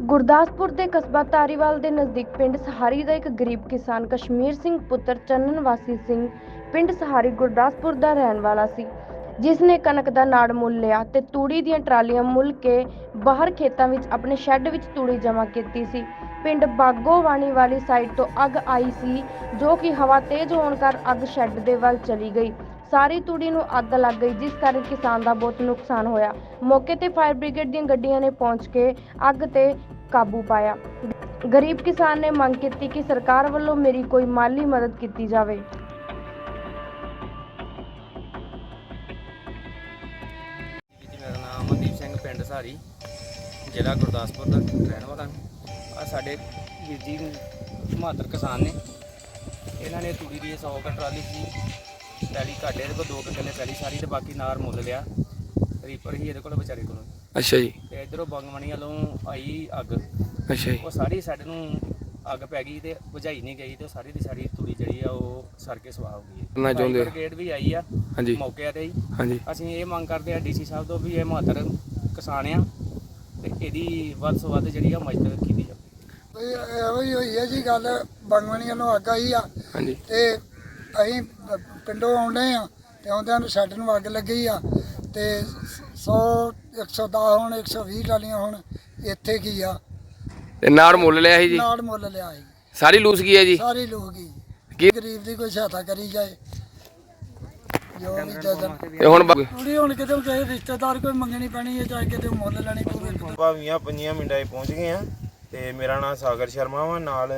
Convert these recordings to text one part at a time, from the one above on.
ਗੁਰਦਾਸਪੁਰ ਦੇ ਕਸਬਾ ਧਾਰੀਵਾਲ ਦੇ ਨਜ਼ਦੀਕ ਪਿੰਡ ਸਹਾਰੀ ਦਾ ਇੱਕ ਗਰੀਬ ਕਿਸਾਨ ਕਸ਼ਮੀਰ ਸਿੰਘ ਪੁੱਤਰ ਚੰਨਨ ਵਾਸੀ ਸਿੰਘ ਪਿੰਡ ਸਹਾਰੀ ਗੁਰਦਾਸਪੁਰ ਦਾ ਰਹਿਣ ਵਾਲਾ ਸੀ, ਜਿਸ ਨੇ ਕਣਕ ਦਾ ਨਾੜ ਮੁੱਲ ਲਿਆ ਤੇ ਤੂੜੀ ਦੀਆਂ ਟਰਾਲੀਆਂ ਮੁੱਲ ਕੇ ਬਾਹਰ ਖੇਤਾਂ ਵਿੱਚ ਆਪਣੇ ਸ਼ੈੱਡ ਵਿੱਚ ਤੂੜੀ ਜਮ੍ਹਾਂ ਕੀਤੀ ਸੀ। ਪਿੰਡ ਬਾਗੋਵਾਣੀ ਵਾਲੀ ਸਾਈਡ ਤੋਂ ਅੱਗ ਆਈ ਸੀ, ਜੋ ਕਿ ਹਵਾ ਤੇਜ਼ ਹੋਣ ਕਾਰਨ ਅੱਗ ਸ਼ੈੱਡ ਦੇ ਵੱਲ ਚਲੀ ਗਈ। ਸਾਰੀ ਤੂੜੀ ਨੂੰ ਅੱਗ ਲੱਗ ਗਈ, ਜਿਸ ਕਾਰਨ ਕਿਸਾਨ ਦਾ ਬਹੁਤ ਨੁਕਸਾਨ ਹੋਇਆ। ਮੌਕੇ ਤੇ ਫਾਇਰ ਬ੍ਰਿਗੇਡ ਦੀਆਂ ਗੱਡੀਆਂ ਨੇ ਪਹੁੰਚ ਕੇ ਅੱਗ ਤੇ ਕਾਬੂ ਪਾਇਆ। ਗਰੀਬ ਕਿਸਾਨ ਨੇ ਮੰਗ ਕੀਤੀ ਕਿ ਸਰਕਾਰ ਵੱਲੋਂ ਮੇਰੀ ਕੋਈ ਮਾਲੀ ਮਦਦ ਕੀਤੀ ਜਾਵੇ। ਜੀ, ਮੇਰਾ ਨਾਮ ਅਮਨਦੀਪ ਸਿੰਘ, ਪਿੰਡ ਸਾਰੀ, ਜ਼ਿਲ੍ਹਾ ਗੁਰਦਾਸਪੁਰ ਦਾ ਰਹਿਣ ਵਾਲਾ ਆ ਸਾਡੇ ਵੀਰ ਜੀ ਮਾਤਰ ਕਿਸਾਨ ਨੇ। ਇਹਨਾਂ ਨੇ ਤੂੜੀ ਦੀ 100 ਕੁ ਟਰਾਲੀ ਸੀ। ਪੈਲੀ ਘਾਟੇ ਦੇ ਕੋਲ ਦੋ ਕੁ ਕਿੱਲੇ ਪੈਲੀ ਸਾਰੀ ਤੇ ਬਾਕੀ ਨਾਰ ਮੁੱਲ ਲਿਆ। ਰੀਪਰ ਹੀ ਇਹਦੇ ਕੋਲ ਵਿਚਾਰੇ ਕੋਲ। ਅੱਛਾ ਜੀ। ਤੇ ਇਧਰੋਂ ਬੰਗਮਣੀ ਵੱਲੋਂ ਆਈ ਅੱਗ। ਅੱਛਾ ਜੀ। ਉਹ ਸਾਰੀ ਸਾਡੇ ਨੂੰ ਅੱਗ ਪੈ ਗਈ ਤੇ ਬੁਝਾਈ ਨਹੀਂ ਗਈ ਤੇ ਸਾਰੀ ਦੀ ਸਾਰੀ ਤੂੜੀ ਜਿਹੜੀ ਆ ਉਹ ਸਰ ਕੇ ਸਵਾਹ ਹੋ ਗਈ ਕਰਨਾ ਚਾਹੁੰਦੇ ਹੋ? ਬ੍ਰਿਗੇਡ ਵੀ ਆਈ ਆ ਹਾਂਜੀ। ਮੌਕੇ ਤੇ ਹੀ। ਹਾਂਜੀ। ਅਸੀਂ ਇਹ ਮੰਗ ਕਰਦੇ ਆ ਡੀਸੀ ਸਾਹਿਬ ਤੋਂ ਵੀ ਇਹ ਮਹੱਤਰ ਕਿਸਾਨ ਆ ਤੇ ਇਹਦੀ ਵੱਧ ਤੋਂ ਵੱਧ ਜਿਹੜੀ ਆ ਮਦਦ ਕੀਤੀ ਜਾਵੇ। ਵੀ ਇਹੋ ਹੀ ਹੋਈ ਹੈ ਜੀ ਗੱਲ ਬੰਗਵਣੀਆਂ ਨੂੰ ਅੱਗ ਆਈ ਆ। ਹਾਂਜੀ। ਤੇ ਅਸੀਂ ਪਿੰਡੋਂ ਆਉਂਦੇ ਆ ਤੇ ਆਉਂਦਿਆਂ ਨੂੰ ਛੱਡ ਨੂੰ ਅੱਗ ਲੱਗੀ ਆ ਤੇ 100 110 ਹੁਣ 120 ਟਾਲੀਆਂ ਹੁਣ ਇੱਥੇ ਕੀ ਆ? ਤੇ ਨਾੜ ਮੁੱਲ ਲਿਆ ਸੀ ਜੀ? ਨਾਲ ਮੁੱਲ ਲਿਆ ਜੀ ਸਾਰੀ ਲੂਸ ਗਈ ਹੈ ਜੀ? ਸਾਰੇ ਲੋਕ ਹੀ ਕੀ ਗਰੀਬ ਦੀ ਕੋਈ ਸਹਾਇਤਾ ਕਰੀ ਜਾਏ। ਜੋ ਵੀ ਜਦਨ ਤੇ ਹੁਣ ਬ- ਹੁਣ ਕਿਤੇ ਕਿਸੇ ਰਿਸ਼ਤੇਦਾਰ ਕੋਈ ਮੰਗਣੀ ਪੈਣੀ ਹੈ ਚਾਹੇ ਕਿਤੇ ਮੁੱਲ ਲੈਣੀ ਪਊਗੀ ਭਾਵੀਆਂ ਪੰਜੀਆਂ ਮਿੰਟਾਂ 'ਚ ਪਹੁੰਚ ਗਏ ਆ ਤੇ ਮੇਰਾ ਨਾਮ ਸਾਗਰ ਸ਼ਰਮਾ ਵਾ ਨਾਲ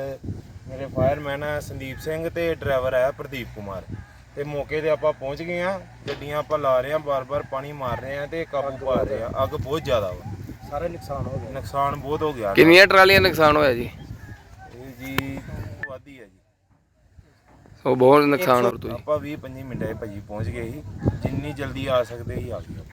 ਮੇਰੇ ਫਾਇਰਮੈਨ ਆ ਸੰਦੀਪ ਸਿੰਘ ਤੇ ਡਰਾਈਵਰ ਆ ਪ੍ਰਦੀਪ ਕੁਮਾਰ। ਤੇ ਮੌਕੇ ਤੇ ਆਪਾਂ ਪਹੁੰਚ ਗਏ ਆ ਗੱਡੀਆਂ ਆਪਾਂ ਲਾ ਰਹੇ ਆ ਬਾਰ-ਬਾਰ ਪਾਣੀ ਮਾਰ ਰਹੇ ਆ ਤੇ ਕਾਬੂ ਪਾ ਰਹੇ ਆ। ਅੱਗ ਬਹੁਤ ਜ਼ਿਆਦਾ ਵਾ। ਸਾਰੇ ਨੁਕਸਾਨ ਹੋ ਨੁਕਸਾਨ ਬਹੁਤ ਹੋ ਗਿਆ। ਕਿੰਨੀਆਂ ਟਰਾਲੀਆਂ ਨੁਕਸਾਨ ਹੋਇਆ ਜੀ? ਇਹ ਜੀ ਵਾਦੀ ਹੈ ਜੀ। ਉਹ ਬਹੁਤ ਨੁਕਸਾਨ ਹੋ ਤੁਸੀਂ। ਆਪਾਂ 20 25 ਮਿੰਟਾਂ 'ਚ ਭਾਜੀ ਪਹੁੰਚ ਗਏ ਸੀ ਜਿੰਨੀ ਜਲਦੀ ਆ ਸਕਦੇ ਸੀ ਆ ਗਏ।